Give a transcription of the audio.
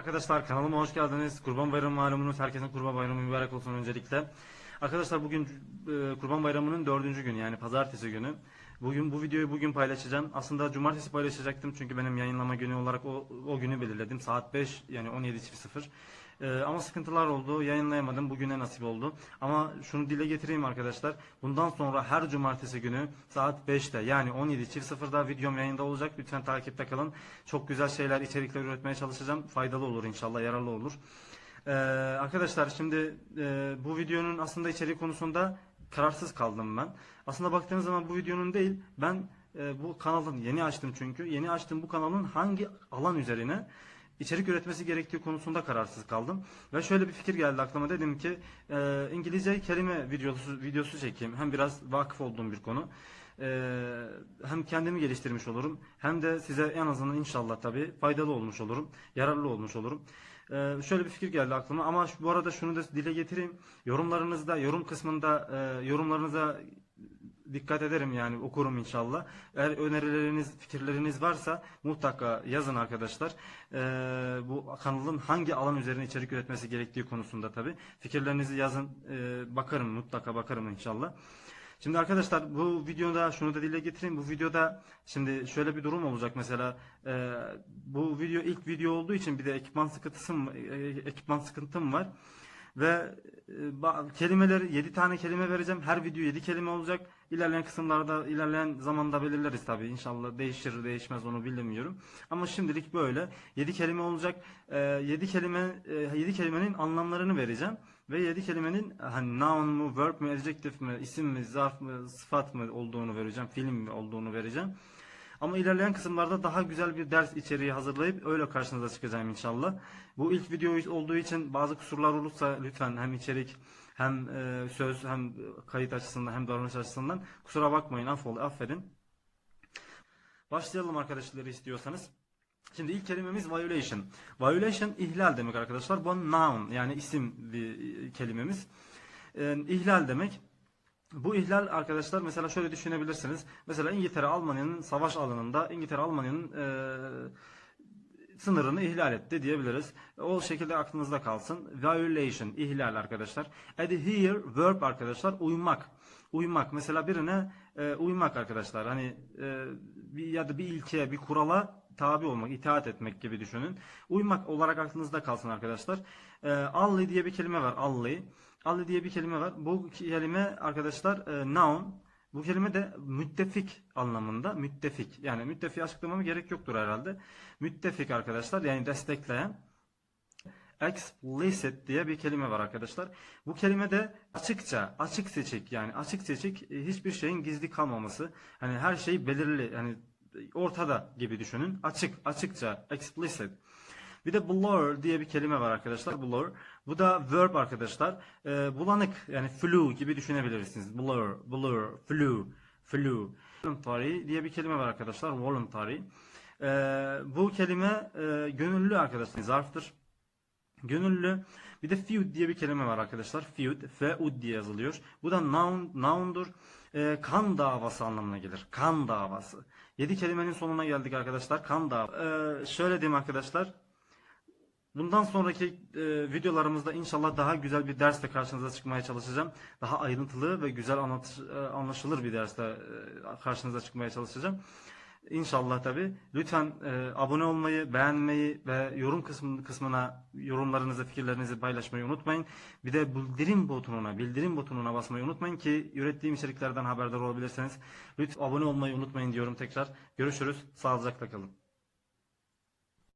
Arkadaşlar kanalıma hoş geldiniz. Kurban Bayramı malumunuz. Herkesin Kurban Bayramı mübarek olsun öncelikle. Arkadaşlar bugün e, Kurban Bayramı'nın dördüncü günü yani pazartesi günü. Bugün bu videoyu bugün paylaşacağım. Aslında cumartesi paylaşacaktım çünkü benim yayınlama günü olarak o, o günü belirledim. Saat 5 yani 17.00. Ee, ama sıkıntılar oldu. Yayınlayamadım. Bugüne nasip oldu. Ama şunu dile getireyim arkadaşlar. Bundan sonra her cumartesi günü saat 5'te yani 17.00'da videom yayında olacak. Lütfen takipte kalın. Çok güzel şeyler, içerikler üretmeye çalışacağım. Faydalı olur inşallah, yararlı olur. Ee, arkadaşlar şimdi e, bu videonun aslında içeriği konusunda kararsız kaldım ben. Aslında baktığınız zaman bu videonun değil, ben e, bu kanalın yeni açtım çünkü. Yeni açtığım bu kanalın hangi alan üzerine içerik üretmesi gerektiği konusunda kararsız kaldım. Ve şöyle bir fikir geldi aklıma dedim ki e, İngilizce kelime videosu, videosu çekeyim. Hem biraz vakıf olduğum bir konu. E, hem kendimi geliştirmiş olurum hem de size en azından inşallah tabii faydalı olmuş olurum. Yararlı olmuş olurum. E, şöyle bir fikir geldi aklıma ama şu, bu arada şunu da dile getireyim. Yorumlarınızda, yorum kısmında e, yorumlarınıza dikkat ederim yani okurum inşallah. Eğer önerileriniz, fikirleriniz varsa mutlaka yazın arkadaşlar. Ee, bu kanalın hangi alan üzerine içerik üretmesi gerektiği konusunda tabi. Fikirlerinizi yazın. Ee, bakarım mutlaka bakarım inşallah. Şimdi arkadaşlar bu videoda şunu da dile getireyim. Bu videoda şimdi şöyle bir durum olacak mesela e, bu video ilk video olduğu için bir de ekipman sıkıntısım e, ekipman sıkıntım var. Ve e, kelimeleri 7 tane kelime vereceğim. Her video 7 kelime olacak. İlerleyen kısımlarda ilerleyen zamanda belirleriz tabii. İnşallah değişir değişmez onu bilmiyorum. Ama şimdilik böyle 7 kelime olacak. 7 kelime 7 kelimenin anlamlarını vereceğim ve 7 kelimenin hani noun mu, verb mi, adjective mi, isim mi, zarf mı, sıfat mı olduğunu vereceğim, film mi olduğunu vereceğim. Ama ilerleyen kısımlarda daha güzel bir ders içeriği hazırlayıp öyle karşınıza çıkacağım inşallah. Bu ilk video olduğu için bazı kusurlar olursa lütfen hem içerik hem e, söz hem kayıt açısından hem davranış açısından kusura bakmayın affol affedin. Başlayalım arkadaşlar istiyorsanız. Şimdi ilk kelimemiz violation. Violation ihlal demek arkadaşlar. Bu noun yani isim bir kelimemiz. Ee, ihlal demek. Bu ihlal arkadaşlar mesela şöyle düşünebilirsiniz. Mesela İngiltere Almanya'nın savaş alanında İngiltere Almanya'nın e, sınırını ihlal etti diyebiliriz. O şekilde aklınızda kalsın. Violation, ihlal arkadaşlar. Adhere, verb arkadaşlar, uymak. Uymak. Mesela birine e, uymak arkadaşlar. Hani e, bir, ya da bir ilkeye, bir kurala tabi olmak, itaat etmek gibi düşünün. Uymak olarak aklınızda kalsın arkadaşlar. E, alli diye bir kelime var. Alli. Alli diye bir kelime var. Bu kelime arkadaşlar e, noun. Bu kelime de müttefik anlamında. Müttefik. Yani müttefiği açıklamama gerek yoktur herhalde. Müttefik arkadaşlar yani destekleyen. Explicit diye bir kelime var arkadaşlar. Bu kelime de açıkça, açık seçik yani açık seçik e, hiçbir şeyin gizli kalmaması. Hani her şey belirli yani ortada gibi düşünün. Açık, açıkça, explicit. Bir de blur diye bir kelime var arkadaşlar. Blur. Bu da verb arkadaşlar. Ee, bulanık yani flu gibi düşünebilirsiniz. Blur, blur, flu, flu. Voluntary diye bir kelime var arkadaşlar. Voluntary. Ee, bu kelime e, gönüllü arkadaşlar. Zarftır. Gönüllü. Bir de feud diye bir kelime var arkadaşlar. Feud, feud diye yazılıyor. Bu da noun, noun'dur. Ee, kan davası anlamına gelir. Kan davası. Yedi kelimenin sonuna geldik arkadaşlar. Kan davası. Ee, şöyle diyeyim arkadaşlar. Bundan sonraki e, videolarımızda inşallah daha güzel bir dersle karşınıza çıkmaya çalışacağım. Daha ayrıntılı ve güzel anlat, e, anlaşılır bir dersle e, karşınıza çıkmaya çalışacağım. İnşallah tabi. Lütfen e, abone olmayı, beğenmeyi ve yorum kısmı, kısmına yorumlarınızı, fikirlerinizi paylaşmayı unutmayın. Bir de bildirim butonuna, bildirim butonuna basmayı unutmayın ki ürettiğim içeriklerden haberdar olabilirsiniz. Lütfen abone olmayı unutmayın diyorum tekrar. Görüşürüz. Sağlıcakla kalın.